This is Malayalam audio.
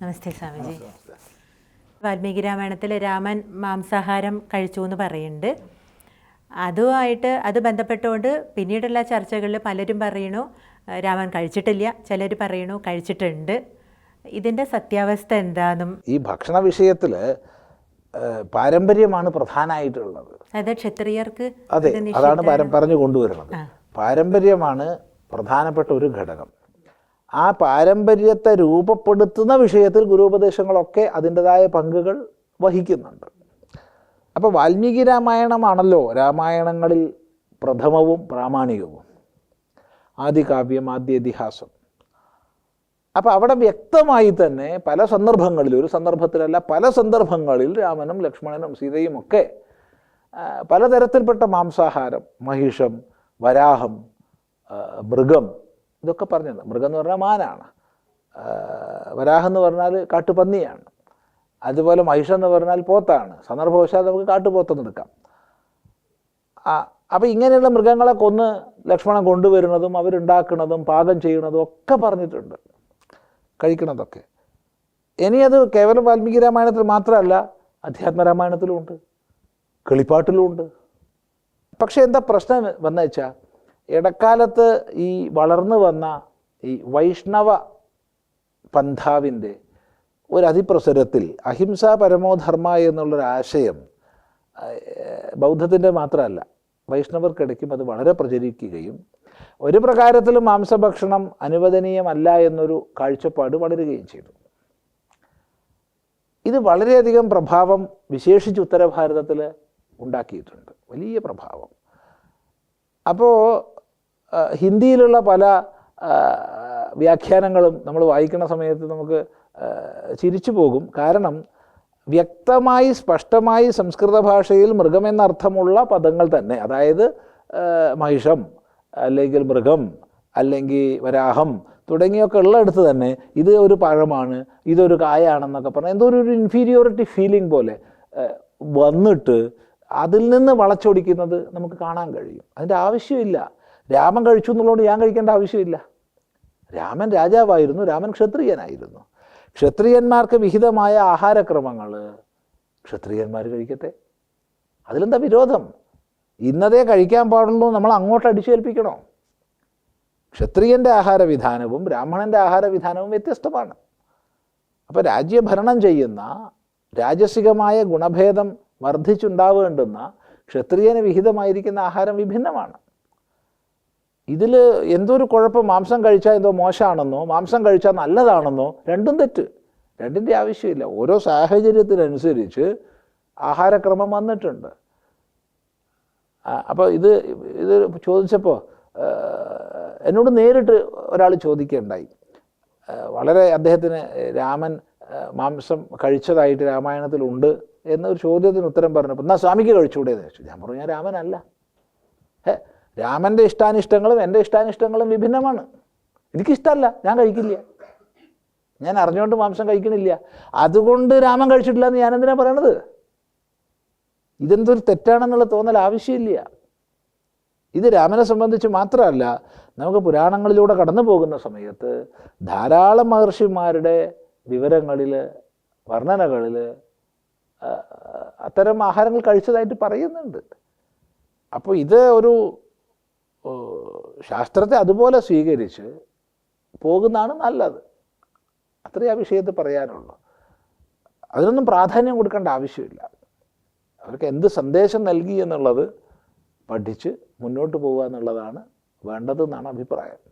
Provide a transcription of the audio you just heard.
നമസ്തേ സ്വാമിജി. വാൽമീകി രാമായണത്തിൽ രാമൻ മാംസാഹാരം കഴിച്ചു എന്ന് പറയുന്നുണ്ട്. അതുമായിട്ട് അത് ബന്ധപ്പെട്ടുകൊണ്ട് പിന്നീടുള്ള ചർച്ചകളിൽ പലരും പറയണു രാമൻ കഴിച്ചിട്ടില്ല. ചിലർ പറയണു കഴിച്ചിട്ടുണ്ട്. ഇതിന്റെ സത്യാവസ്ഥ എന്താണെന്നും ഈ ഭക്ഷണ വിഷയത്തിൽ പാരമ്പര്യമാണ് പ്രധാനമായിട്ടുള്ളത് അതായത് ക്ഷത്രിയർക്ക് അതെ അതാണ് പറഞ്ഞു കൊണ്ടുവരുന്നത് പാരമ്പര്യമാണ് പ്രധാനപ്പെട്ട ഒരു ഘടകം. ആ പാരമ്പര്യത്തെ രൂപപ്പെടുത്തുന്ന വിഷയത്തിൽ ഗുരുപദേശങ്ങളൊക്കെ അതിന്റെതായ പങ്കുകൾ വഹിക്കുന്നുണ്ട്. അപ്പോൾ വാൽമീകി രാമായണമാണല്ലോ രാമായണങ്ങളിൽ പ്രഥമവും പ്രാമാണികവും. ആദികാവ്യം ആദ്യ ഇതിഹാസം അപ്പോൾ അവിടെ വ്യക്തമായി തന്നെ പല സന്ദർഭങ്ങളിൽ ഒരു സന്ദർഭത്തിലല്ല പല സന്ദർഭങ്ങളിൽ രാമനും ലക്ഷ്മണനും സീതയും ഒക്കെ പലതരത്തിൽപ്പെട്ട മാംസാഹാരം മഹിഷം വരാഹം മൃഗം ഇതൊക്കെ പറഞ്ഞത് മൃഗം എന്ന് പറഞ്ഞാൽ മാനാണ്. വരാഹെന്ന് പറഞ്ഞാൽ കാട്ടുപന്നിയാണ്. അതുപോലെ മഹിഷ എന്ന് പറഞ്ഞാൽ പോത്താണ്. സന്ദർഭവശാൽ നമുക്ക് കാട്ടുപോത്തെന്ന് എടുക്കാം. അപ്പോൾ ഇങ്ങനെയുള്ള മൃഗങ്ങളെ കൊന്ന് ലക്ഷ്മണൻ കൊണ്ടുവരുന്നതും അവരുണ്ടാക്കുന്നതും പാകം ചെയ്യുന്നതും ഒക്കെ പറഞ്ഞിട്ടുണ്ട്. കഴിക്കണതൊക്കെ. ഇനി അത് കേവലം വാൽമീകി രാമായണത്തിൽ മാത്രമല്ല അധ്യാത്മ രാമായണത്തിലുമുണ്ട് കിളിപ്പാട്ടിലുമുണ്ട് പക്ഷേ എന്താ പ്രശ്നം വന്നു വെച്ചാൽ ഇടക്കാലത്ത് ഈ വളർന്നു വന്ന ഈ വൈഷ്ണവ പന്ഥാവിന്റെ ഒരു അതിപ്രസരത്തിൽ അഹിംസ പരമോധർമ്മ എന്നുള്ളൊരു ആശയം ബൗദ്ധത്തിന്റെ മാത്രമല്ല വൈഷ്ണവർക്കിടയ്ക്കും അത് വളരെ പ്രചരിക്കുകയും ഒരു പ്രകാരത്തിലും മാംസഭക്ഷണം അനുവദനീയമല്ല എന്നൊരു കാഴ്ചപ്പാട് വളരുകയും ചെയ്തു. ഇത് വളരെയധികം പ്രഭാവം വിശേഷിച്ച് ഉത്തരഭാരതത്തിൽ ഉണ്ടാക്കിയിട്ടുണ്ട്. വലിയ പ്രഭാവം. അപ്പോൾ ഹിന്ദിയിലുള്ള പല വ്യാഖ്യാനങ്ങളും നമ്മൾ വായിക്കുന്ന സമയത്ത് നമുക്ക് ചിരിച്ചു പോകും. കാരണം വ്യക്തമായി സ്പഷ്ടമായി സംസ്കൃത ഭാഷയിൽ മൃഗമെന്നർത്ഥമുള്ള പദങ്ങൾ തന്നെ അതായത് മഹിഷം അല്ലെങ്കിൽ മൃഗം അല്ലെങ്കിൽ വരാഹം തുടങ്ങിയൊക്കെ ഉള്ളിടത്ത് തന്നെ ഇത് ഒരു പഴമാണ് ഇതൊരു കായാണെന്നൊക്കെ പറഞ്ഞാൽ എന്തോ ഒരു ഇൻഫീരിയോറിറ്റി ഫീലിംഗ് പോലെ വന്നിട്ട് അതിൽ നിന്ന് വളച്ചൊടിക്കുന്നത് നമുക്ക് കാണാൻ കഴിയും. അതിന്റെ ആവശ്യമില്ല. രാമൻ കഴിച്ചു എന്നുള്ളതുകൊണ്ട് ഞാൻ കഴിക്കേണ്ട ആവശ്യമില്ല. രാമൻ രാജാവായിരുന്നു. രാമൻ ക്ഷത്രിയനായിരുന്നു. ക്ഷത്രിയന്മാർക്ക് വിഹിതമായ ആഹാരക്രമങ്ങൾ ക്ഷത്രിയന്മാർ കഴിക്കട്ടെ. അതിലെന്താ വിരോധം? ഇന്നതേ കഴിക്കാൻ പാടുള്ളൂ നമ്മൾ അങ്ങോട്ട് അടിച്ചേൽപ്പിക്കണോ? ക്ഷത്രിയന്റെ ആഹാരവിധാനവും ബ്രാഹ്മണന്റെ ആഹാരവിധാനവും വ്യത്യസ്തമാണ്. അപ്പോൾ രാജ്യഭരണം ചെയ്യുന്ന രാജസികമായ ഗുണഭേദം വർദ്ധിച്ചുണ്ടാവേണ്ടുന്ന ക്ഷത്രിയന് വിഹിതമായിരിക്കുന്ന ആഹാരം വിഭിന്നമാണ്. ഇതിൽ എന്തോ ഒരു കുഴപ്പം മാംസം കഴിച്ചാൽ എന്തോ മോശമാണെന്നോ മാംസം കഴിച്ചാൽ നല്ലതാണെന്നോ രണ്ടും തെറ്റ്. രണ്ടിന്റെ ആവശ്യമില്ല. ഓരോ സാഹചര്യത്തിനനുസരിച്ച് ആഹാരക്രമം വന്നിട്ടുണ്ട്. അപ്പോൾ ഇത് ഇത് ചോദിച്ചപ്പോൾ എന്നോട് നേരിട്ട് ഒരാൾ ചോദിക്കുകയുണ്ടായി വളരെ അദ്ദേഹത്തിന് രാമൻ മാംസം കഴിച്ചതായിട്ട് രാമായണത്തിലുണ്ട്. എന്നൊരു ചോദ്യത്തിന് ഉത്തരം പറഞ്ഞപ്പോൾ എന്നാൽ സ്വാമിക്ക് കഴിച്ചുകൂടെ എന്ന് ചോദിച്ചു. ഞാൻ പറഞ്ഞു ഞാൻ രാമനല്ല. രാമന്റെ ഇഷ്ടാനിഷ്ടങ്ങളും എന്റെ ഇഷ്ടാനിഷ്ടങ്ങളും വിഭിന്നമാണ്. എനിക്കിഷ്ടമല്ല ഞാൻ കഴിക്കില്ല. ഞാൻ അറിഞ്ഞുകൊണ്ട് മാംസം കഴിക്കണില്ല. അതുകൊണ്ട് രാമൻ കഴിച്ചിട്ടില്ല എന്ന് ഞാൻ എന്തിനാണ് പറയണത്? ഇതെന്തൊരു തെറ്റാണെന്നുള്ള തോന്നൽ ആവശ്യമില്ല. ഇത് രാമനെ സംബന്ധിച്ച് മാത്രമല്ല നമുക്ക് പുരാണങ്ങളിലൂടെ കടന്നു പോകുന്ന സമയത്ത് ധാരാളം മഹർഷിമാരുടെ വിവരങ്ങളിൽ വർണനകളിൽ അത്തരം ആഹാരങ്ങൾ കഴിച്ചതായിട്ട് പറയുന്നുണ്ട്. അപ്പോൾ ഇത് ഒരു ശാസ്ത്രത്തെ അതുപോലെ സ്വീകരിച്ച് പോകുന്നതാണ് നല്ലത്. അത്രേ ആ വിഷയത്തിൽ പറയാനുള്ളൂ. അതിനൊന്നും പ്രാധാന്യം കൊടുക്കേണ്ട ആവശ്യമില്ല. അവർക്ക് എന്ത് സന്ദേശം നൽകി എന്നുള്ളത് പഠിച്ച് മുന്നോട്ട് പോകുക എന്നുള്ളതാണ് വേണ്ടതെന്നാണ് അഭിപ്രായം.